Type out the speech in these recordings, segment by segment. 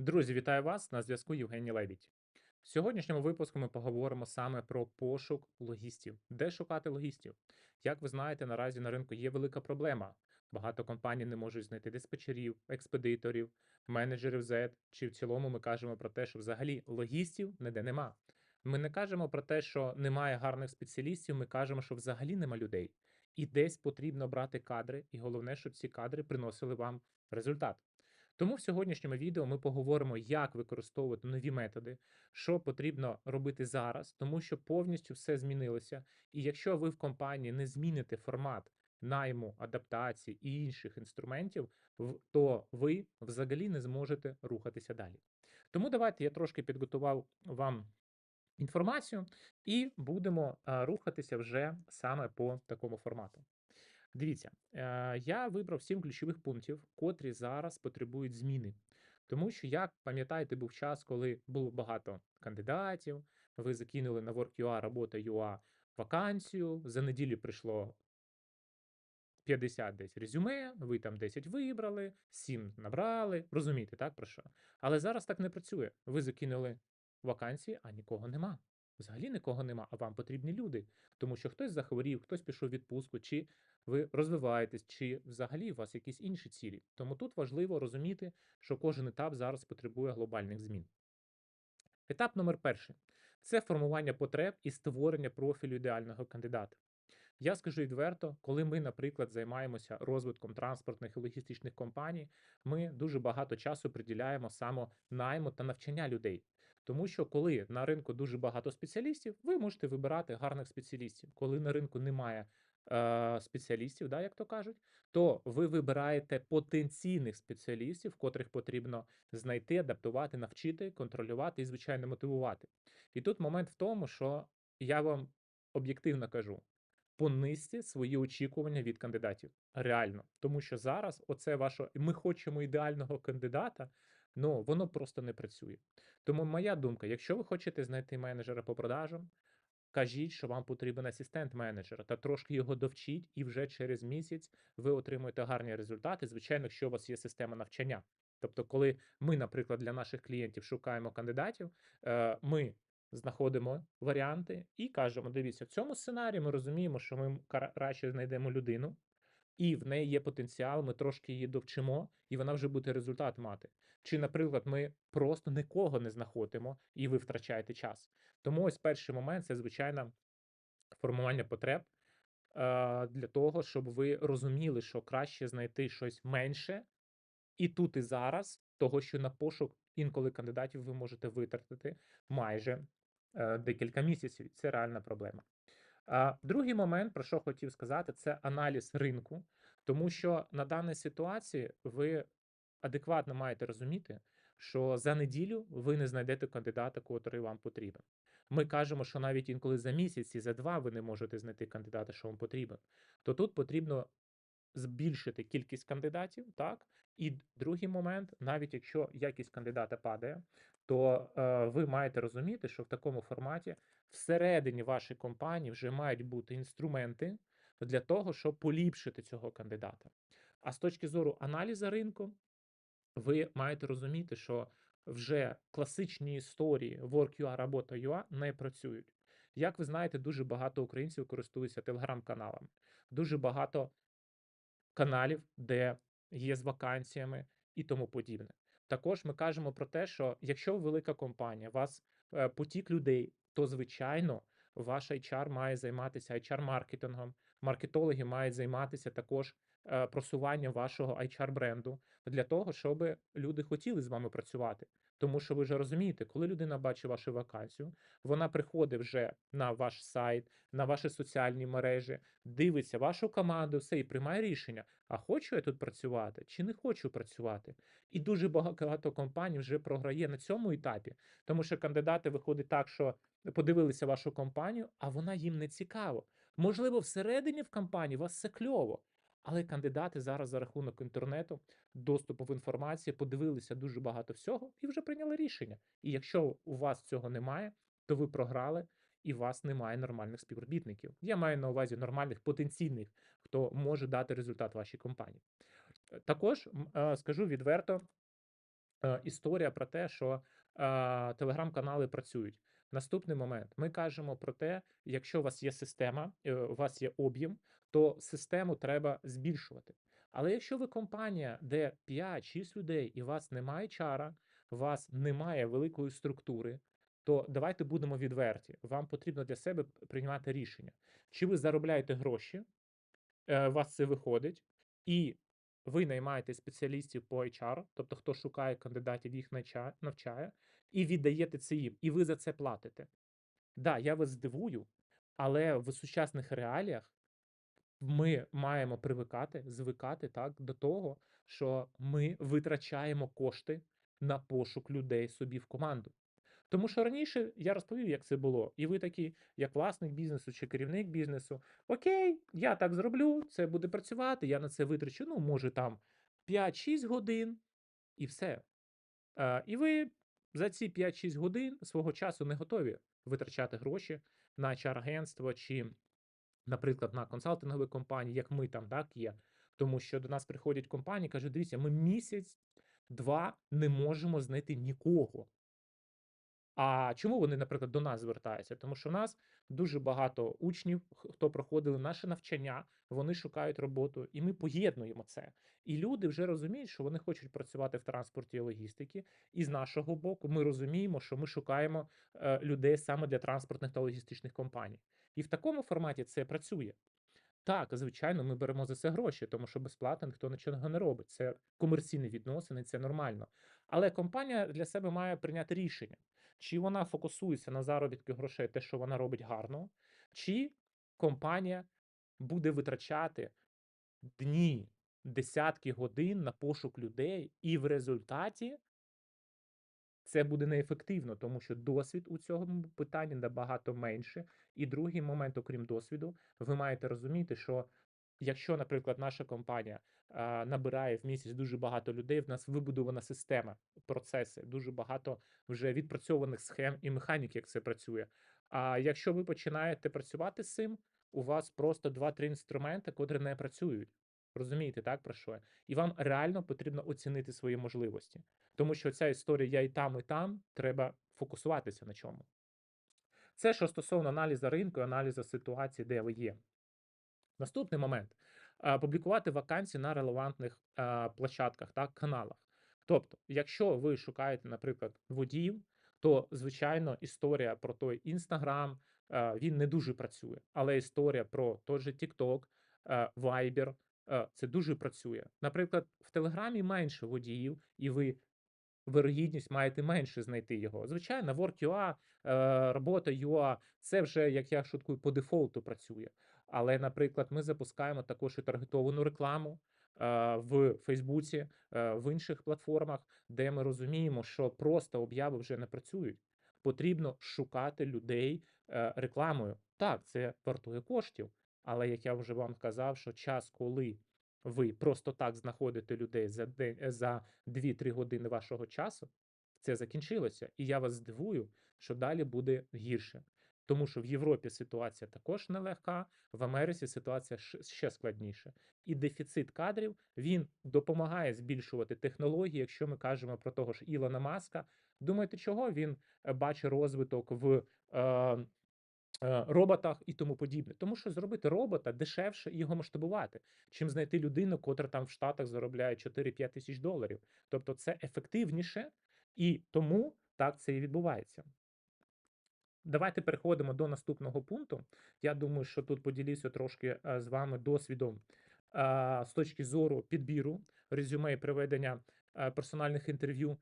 Друзі, вітаю вас! На зв'язку Євгеній Лебідь. В сьогоднішньому випуску ми поговоримо саме про пошук логістів. Де шукати логістів? Як ви знаєте, наразі на ринку є велика проблема. Багато компаній не можуть знайти диспетчерів, експедиторів, менеджерів Z, чи в цілому ми кажемо про те, що взагалі логістів ніде нема. Ми не кажемо про те, що немає гарних спеціалістів, ми кажемо, що взагалі нема людей. І десь потрібно брати кадри, і головне, щоб ці кадри приносили вам результат. Тому в сьогоднішньому відео ми поговоримо, як використовувати нові методи, що потрібно робити зараз, тому що повністю все змінилося. І якщо ви в компанії не зміните формат найму, адаптації і інших інструментів, то ви взагалі не зможете рухатися далі. Тому давайте я трошки підготував вам інформацію і будемо рухатися вже саме по такому формату. Дивіться, е, я вибрав сім ключових пунктів, котрі зараз потребують зміни. Тому що, як пам'ятаєте, був час, коли було багато кандидатів, ви закинули на Work.ua, робота.ua вакансію, за неділю прийшло 50 десь резюме, ви там 10 вибрали, 7 набрали. Розумієте, так про що? Але зараз так не працює. Ви закинули вакансії, а нікого нема. Взагалі нікого нема, а вам потрібні люди. Тому що хтось захворів, хтось пішов в відпустку, чи ви розвиваєтесь, чи взагалі у вас якісь інші цілі. Тому тут важливо розуміти, що кожен етап зараз потребує глобальних змін. Етап номер перший це формування потреб і створення профілю ідеального кандидата. Я скажу відверто, коли ми, наприклад, займаємося розвитком транспортних і логістичних компаній, ми дуже багато часу приділяємо саме найму та навчання людей. Тому що коли на ринку дуже багато спеціалістів, ви можете вибирати гарних спеціалістів. Коли на ринку немає спеціалістів, да, як то кажуть, то ви вибираєте потенційних спеціалістів, котрих потрібно знайти, адаптувати, навчити, контролювати і, звичайно, мотивувати. І тут момент в тому, що я вам об'єктивно кажу понизьте свої очікування від кандидатів. Реально. Тому що зараз оце ваше ми хочемо ідеального кандидата, ну воно просто не працює. Тому моя думка: якщо ви хочете знайти менеджера по продажам, кажіть, що вам потрібен асистент-менеджер, та трошки його довчіть, і вже через місяць ви отримуєте гарні результати. Звичайно, якщо у вас є система навчання. Тобто, коли ми, наприклад, для наших клієнтів шукаємо кандидатів, е, ми знаходимо варіанти і кажемо: дивіться, в цьому сценарії ми розуміємо, що ми краще знайдемо людину, і в неї є потенціал, ми трошки її довчимо, і вона вже буде результат мати. Чи, наприклад, ми просто нікого не знаходимо, і ви втрачаєте час. Тому ось перший момент це звичайно формування потреб для того, щоб ви розуміли, що краще знайти щось менше і тут, і зараз, того, що на пошук інколи кандидатів ви можете витратити майже е, декілька місяців. Це реальна проблема. Другий момент, про що хотів сказати, це аналіз ринку, тому що на даній ситуації ви адекватно маєте розуміти, що за неділю ви не знайдете кандидата, котрий вам потрібен. Ми кажемо, що навіть інколи за місяць і за два ви не можете знайти кандидата, що вам потрібен. То тут потрібно збільшити кількість кандидатів, так? І другий момент, навіть якщо якість кандидата падає, то е, ви маєте розуміти, що в такому форматі всередині вашої компанії вже мають бути інструменти для того, щоб поліпшити цього кандидата. А з точки зору аналізу ринку, ви маєте розуміти, що вже класичні історії Work.ua, робота.ua не працюють. Як ви знаєте, дуже багато українців користуються телеграм-каналами. Дуже багато каналів, де є з вакансіями і тому подібне. Також ми кажемо про те, що якщо велика компанія, у вас е, потік людей, то звичайно ваш HR має займатися HR-маркетингом, маркетологи мають займатися також е, просуванням вашого HR-бренду для того, щоб люди хотіли з вами працювати. Тому що ви вже розумієте, коли людина бачить вашу вакансію, вона приходить вже на ваш сайт, на ваші соціальні мережі, дивиться вашу команду, все і приймає рішення: а хочу я тут працювати чи не хочу працювати. І дуже багато компаній вже програє на цьому етапі, тому що кандидати виходить так, що подивилися вашу компанію, а вона їм не цікаво. Можливо, всередині в компанії у вас все кльово. Але кандидати зараз за рахунок інтернету, доступу в інформацію, подивилися дуже багато всього і вже прийняли рішення. І якщо у вас цього немає, то ви програли, і у вас немає нормальних співробітників. Я маю на увазі нормальних потенційних, хто може дати результат вашій компанії. Е, Також е, скажу відверто, е, історія про те, що телеграм-канали працюють. Наступний момент: ми кажемо про те, якщо у вас є система, у вас є об'єм, то систему треба збільшувати. Але якщо ви компанія, де 5-6 людей і вас немає чара, у вас немає великої структури, то давайте будемо відверті. Вам потрібно для себе приймати рішення. Чи ви заробляєте гроші, е, у вас це виходить, і ви наймаєте спеціалістів по HR, тобто хто шукає кандидатів, їх навчає, і віддаєте це їм, і ви за це платите. Да, я вас здивую, але в сучасних реаліях ми маємо привикати, звикати так до того, що ми витрачаємо кошти на пошук людей собі в команду. Тому що раніше я розповів, як це було, і ви такі, як власник бізнесу чи керівник бізнесу, окей, я так зроблю, це буде працювати, я на це витрачу, ну, може, там 5-6 годин, і все. Е, і ви за ці 5-6 годин свого часу не готові витрачати гроші на HR-агентство чи, наприклад, на консалтингові компанії, як ми там так є. Тому що до нас приходять компанії, кажуть, дивіться, ми місяць-два не можемо знайти нікого. А чому вони, наприклад, до нас звертаються? Тому що в нас дуже багато учнів, хто проходили наше навчання, вони шукають роботу, і ми поєднуємо це. І люди вже розуміють, що вони хочуть працювати в транспорті і логістиці. І з нашого боку, ми розуміємо, що ми шукаємо е, людей саме для транспортних та логістичних компаній. І в такому форматі це працює. Так, звичайно, ми беремо за це гроші, тому що безплатно ніхто нічого не робить. Це комерційні відносини, це нормально. Але компанія для себе має прийняти рішення, чи вона фокусується на заробітку грошей, те, що вона робить гарно, чи компанія буде витрачати дні, десятки годин на пошук людей, і в результаті це буде неефективно, тому що досвід у цьому питанні набагато менше. І другий момент, окрім досвіду, ви маєте розуміти, що якщо, наприклад, наша компанія а, набирає в місяць дуже багато людей, в нас вибудована система, процеси, дуже багато вже відпрацьованих схем і механік, як це працює. А якщо ви починаєте працювати з цим, у вас просто 2-3 інструменти, котрі не працюють. Розумієте, так про що? І вам реально потрібно оцінити свої можливості. Тому що ця історія я і там, і там, треба фокусуватися на чому. Це що стосовно аналізу ринку, аналізу ситуації, де ви є. Наступний момент а, публікувати вакансії на релевантних площадках, так, каналах. Тобто, якщо ви шукаєте, наприклад, водіїв, то звичайно історія про той Інстаграм він не дуже працює. Але історія про той же TikTok, Viber, це дуже працює. Наприклад, в Телеграмі менше водіїв, і ви вирогідність маєте менше знайти його. Звичайно, Work.ua, е, робота UA, це вже, як я шуткую, по дефолту працює. Але, наприклад, ми запускаємо також і таргетовану рекламу в Фейсбуці, в інших платформах, де ми розуміємо, що просто обяви вже не працюють. Потрібно шукати людей е, рекламою. Так, це вартує коштів. Але як я вже вам казав, що час, коли ви просто так знаходите людей за день е, за 2-3 години вашого часу, це закінчилося. І я вас здивую, що далі буде гірше. Тому що в Європі ситуація також нелегка, в Америці ситуація ще складніша. І дефіцит кадрів він допомагає збільшувати технології. Якщо ми кажемо про того ж Ілона Маска, думаєте, чого він е, бачить розвиток в е, е, роботах і тому подібне. Тому що зробити робота дешевше і його масштабувати, чим знайти людину, котра там в Штатах заробляє 4-5 тисяч доларів. Тобто це ефективніше, і тому так це і відбувається. Давайте переходимо до наступного пункту. Я думаю, що тут поділюся трошки е, з вами досвідом е, з точки зору підбіру резюме і проведення е, персональних інтерв'ю.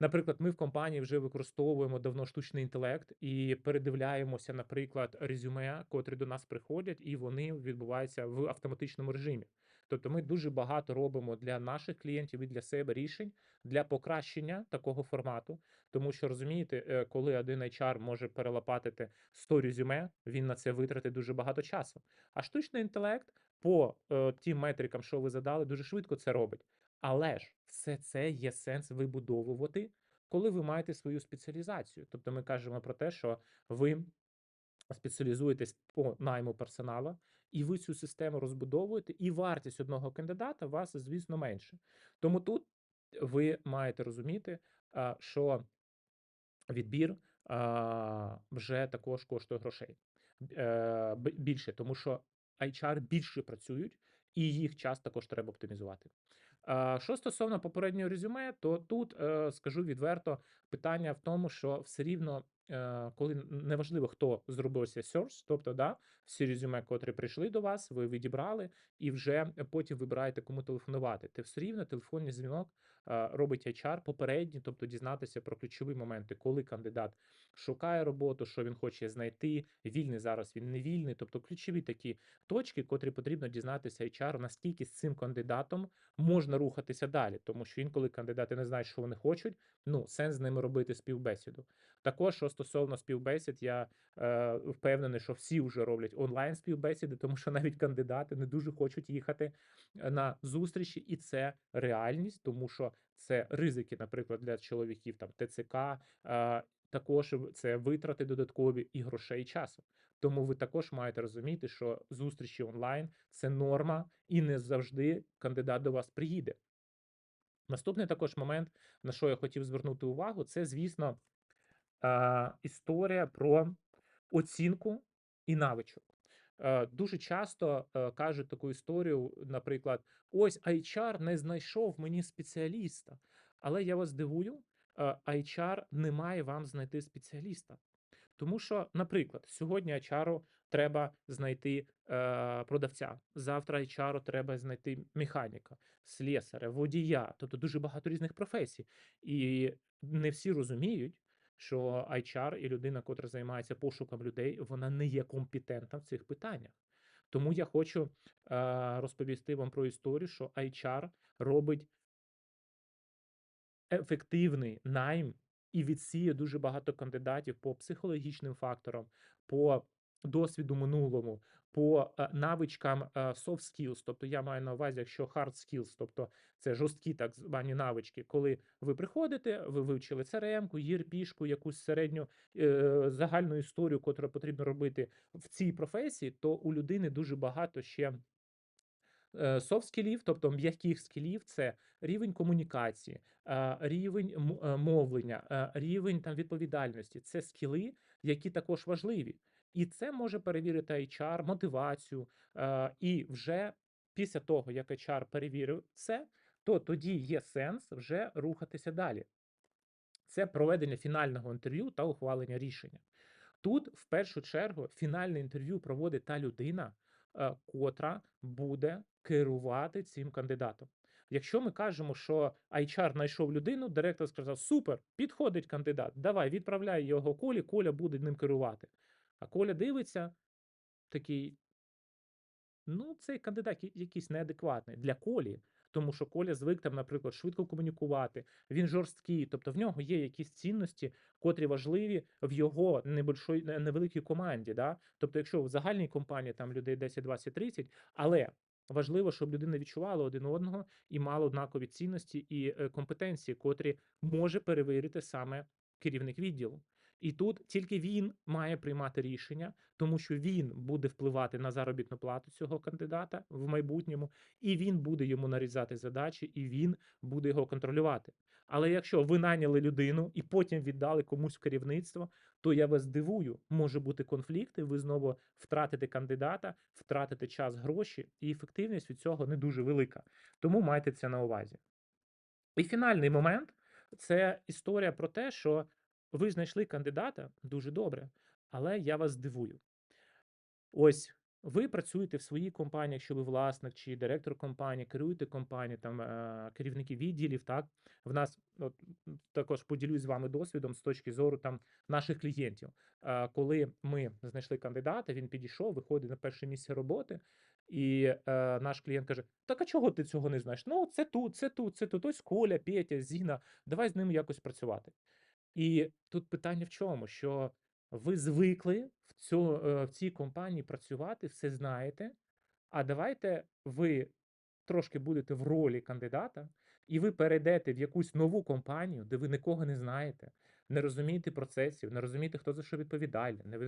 Наприклад, ми в компанії вже використовуємо давно штучний інтелект і передивляємося, наприклад, резюме, котрі до нас приходять, і вони відбуваються в автоматичному режимі. Тобто, ми дуже багато робимо для наших клієнтів і для себе рішень для покращення такого формату. Тому що розумієте, е, коли один HR може перелопатити 100 резюме, він на це витратить дуже багато часу. А штучний інтелект по е, тим метрикам, що ви задали, дуже швидко це робить. Але ж все це є сенс вибудовувати, коли ви маєте свою спеціалізацію. Тобто ми кажемо про те, що ви спеціалізуєтесь по найму персоналу, і ви цю систему розбудовуєте, і вартість одного кандидата вас, звісно, менше. Тому тут ви маєте розуміти, що відбір вже також коштує грошей е, більше, тому що HR більше працюють, і їх час також треба оптимізувати. Що стосовно попереднього резюме, то тут е, скажу відверто, питання в тому, що все рівно, коли неважливо, хто зробив цей source, тобто да, всі резюме, котрі прийшли до вас, ви відібрали, і вже потім вибираєте, кому телефонувати. Ти все рівно телефонний дзвінок е, робить HR попередній, тобто дізнатися про ключові моменти, коли кандидат шукає роботу, що він хоче знайти, вільний зараз він не вільний. Тобто ключові такі точки, котрі потрібно дізнатися HR, наскільки з цим кандидатом можна рухатися далі, тому що інколи кандидати не знають, що вони хочуть. Ну, сенс з ними робити співбесіду. Також що стосовно співбесід, я е, впевнений, що всі вже роблять онлайн співбесіди, тому що навіть кандидати не дуже хочуть їхати е, на зустрічі, і це реальність, тому що це ризики, наприклад, для чоловіків там ТЦК. Е, також це витрати додаткові і грошей і часу. Тому ви також маєте розуміти, що зустрічі онлайн це норма, і не завжди кандидат до вас приїде. Наступний також момент, на що я хотів звернути увагу, це, звісно, історія про оцінку і навичок. Е, Дуже часто е, кажуть таку історію, наприклад, ось HR не знайшов мені спеціаліста, але я вас дивую, е, HR не має вам знайти спеціаліста. Тому що, наприклад, сьогодні HR треба знайти е, продавця, завтра HR треба знайти механіка, слесаря, водія, тобто дуже багато різних професій. І не всі розуміють, що HR і людина, котра займається пошуком людей, вона не є компетентна в цих питаннях. Тому я хочу е, розповісти вам про історію, що HR робить ефективний найм і відсіє дуже багато кандидатів по психологічним факторам, по досвіду минулому, по е, навичкам е, soft skills, тобто я маю на увазі, якщо hard skills, тобто це жорсткі так звані навички, коли ви приходите, ви вивчили CRM-ку, ERP-шку, якусь середню е, загальну історію, котру потрібно робити в цій професії, то у людини дуже багато ще софт скілів, тобто м'яких скілів, це рівень комунікації, рівень мовлення, рівень там відповідальності. Це скіли, які також важливі. І це може перевірити HR, мотивацію. е, І вже після того, як HR перевірив це, то тоді є сенс вже рухатися далі. Це проведення фінального інтерв'ю та ухвалення рішення. Тут, в першу чергу, фінальне інтерв'ю проводить та людина, е, котра буде керувати цим кандидатом. Якщо ми кажемо, що HR знайшов людину, директор сказав: Супер, підходить кандидат, давай відправляй його Колі, Коля буде ним керувати. А Коля дивиться, такий: ну, цей кандидат якийсь неадекватний для Колі, тому що Коля звик там, наприклад, швидко комунікувати, він жорсткий, тобто в нього є якісь цінності, котрі важливі в його небольшой, невеликій команді. Да? Тобто, якщо в загальній компанії там людей 10, 20, 30, але важливо, щоб людина відчувала один одного і мала однакові цінності і е, компетенції, котрі може перевірити саме керівник відділу. І тут тільки він має приймати рішення, тому що він буде впливати на заробітну плату цього кандидата в майбутньому, і він буде йому нарізати задачі, і він буде його контролювати. Але якщо ви найняли людину і потім віддали комусь в керівництво, то я вас дивую, може бути конфлікт, і ви знову втратите кандидата, втратите час, гроші, і ефективність від цього не дуже велика. Тому майте це на увазі. І фінальний момент це історія про те, що ви знайшли кандидата дуже добре, але я вас дивую. Ось ви працюєте в своїй компанії, якщо ви власник чи директор компанії, керуєте компанією, там е, керівники відділів. Так в нас от, також поділюсь з вами досвідом з точки зору там наших клієнтів. Е, Коли ми знайшли кандидата, він підійшов, виходить на перше місце роботи, і е, наш клієнт каже: Так а чого ти цього не знаєш? Ну, це тут, це тут, це тут. Ось Коля, Петя, Зіна. Давай з ними якось працювати. І тут питання в чому? Що ви звикли в, цю, е, в цій компанії працювати, все знаєте. А давайте ви трошки будете в ролі кандидата, і ви перейдете в якусь нову компанію, де ви нікого не знаєте, не розумієте процесів, не розумієте, хто за що відповідальний, не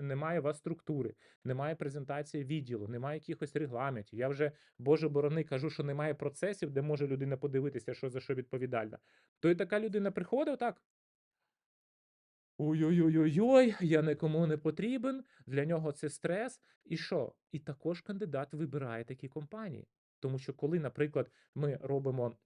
немає у вас структури, немає презентації відділу, немає якихось регламентів. Я вже, Боже борони, кажу, що немає процесів, де може людина подивитися, що за що відповідальна. То і така людина приходить так. Ой-ой-ой-ой-ой, я нікому не потрібен. Для нього це стрес. І що? І також кандидат вибирає такі компанії. Тому що коли, наприклад, ми робимо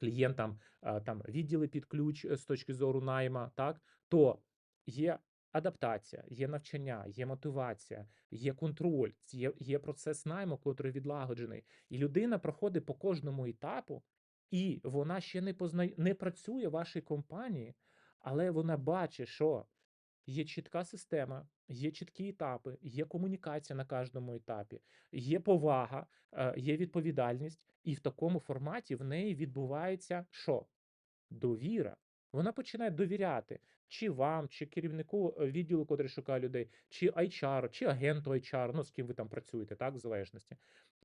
клієнтам там відділи під ключ е, з точки зору найма, так то є адаптація, є навчання, є мотивація, є контроль, є, є процес найму, котрий відлагоджений, і людина проходить по кожному етапу, і вона ще не познає, не працює в вашій компанії, але вона бачить, що Є чітка система, є чіткі етапи, є комунікація на кожному етапі, є повага, е, є відповідальність, і в такому форматі в неї відбувається що? Довіра. Вона починає довіряти чи вам, чи керівнику е, відділу, котрий шукає людей, чи HR, чи агенту HR, ну з ким ви там працюєте, так, в залежності.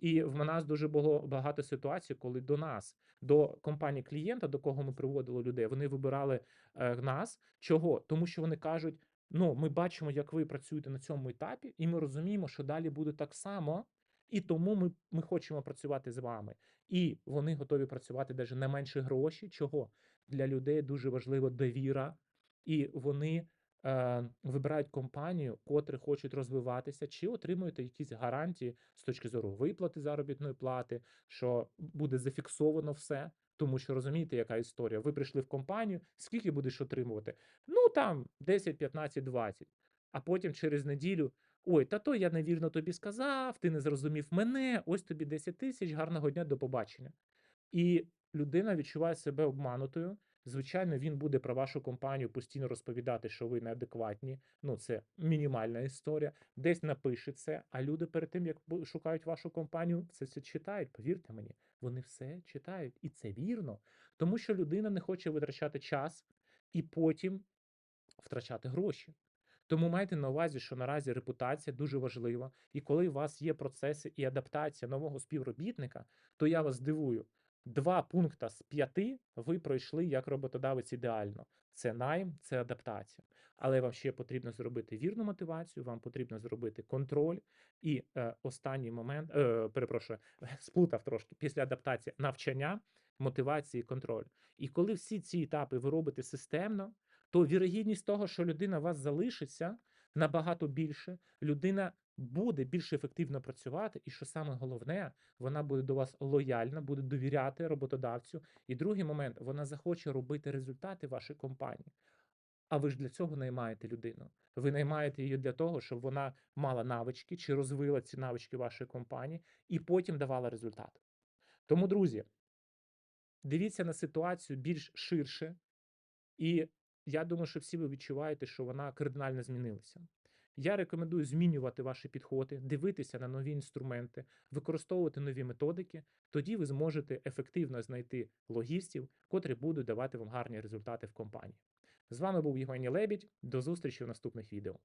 І в нас дуже було багато ситуацій, коли до нас, до компанії клієнта, до кого ми приводили людей, вони вибирали е, нас. Чого? Тому що вони кажуть: ну, ми бачимо, як ви працюєте на цьому етапі, і ми розуміємо, що далі буде так само. І тому ми, ми хочемо працювати з вами. І вони готові працювати навіть на менші гроші. Чого? Для людей дуже важлива довіра, і вони е, вибирають компанію, котрі хочуть розвиватися, чи отримують якісь гарантії з точки зору виплати заробітної плати, що буде зафіксовано все. Тому що розумієте, яка історія? Ви прийшли в компанію, скільки будеш отримувати? Ну там 10, 15, 20. А потім через неділю. Ой, та то я невірно тобі сказав, ти не зрозумів мене, ось тобі 10 тисяч, гарного дня, до побачення. І людина відчуває себе обманутою. Звичайно, він буде про вашу компанію постійно розповідати, що ви неадекватні. Ну, це мінімальна історія. Десь напише це, а люди перед тим, як шукають вашу компанію, це все читають. Повірте мені, вони все читають. І це вірно. Тому що людина не хоче витрачати час і потім втрачати гроші. Тому майте на увазі, що наразі репутація дуже важлива, і коли у вас є процеси і адаптація нового співробітника, то я вас здивую. Два пункта з п'яти ви пройшли як роботодавець ідеально. Це найм, це адаптація. Але вам ще потрібно зробити вірну мотивацію, вам потрібно зробити контроль. І е, останній момент, е, перепрошую, сплутав трошки після адаптації навчання, мотивації, контроль. І коли всі ці етапи ви робите системно, то вірогідність того, що людина вас залишиться, набагато більше. Людина буде більш ефективно працювати, і що саме головне, вона буде до вас лояльна, буде довіряти роботодавцю. І другий момент, вона захоче робити результати вашої компанії. А ви ж для цього наймаєте людину. Ви наймаєте її для того, щоб вона мала навички чи розвила ці навички вашої компанії і потім давала результат. Тому, друзі, дивіться на ситуацію більш ширше, і я думаю, що всі ви відчуваєте, що вона кардинально змінилася. Я рекомендую змінювати ваші підходи, дивитися на нові інструменти, використовувати нові методики. Тоді ви зможете ефективно знайти логістів, котрі будуть давати вам гарні результати в компанії. З вами був Євгеній Лебідь. До зустрічі в наступних відео.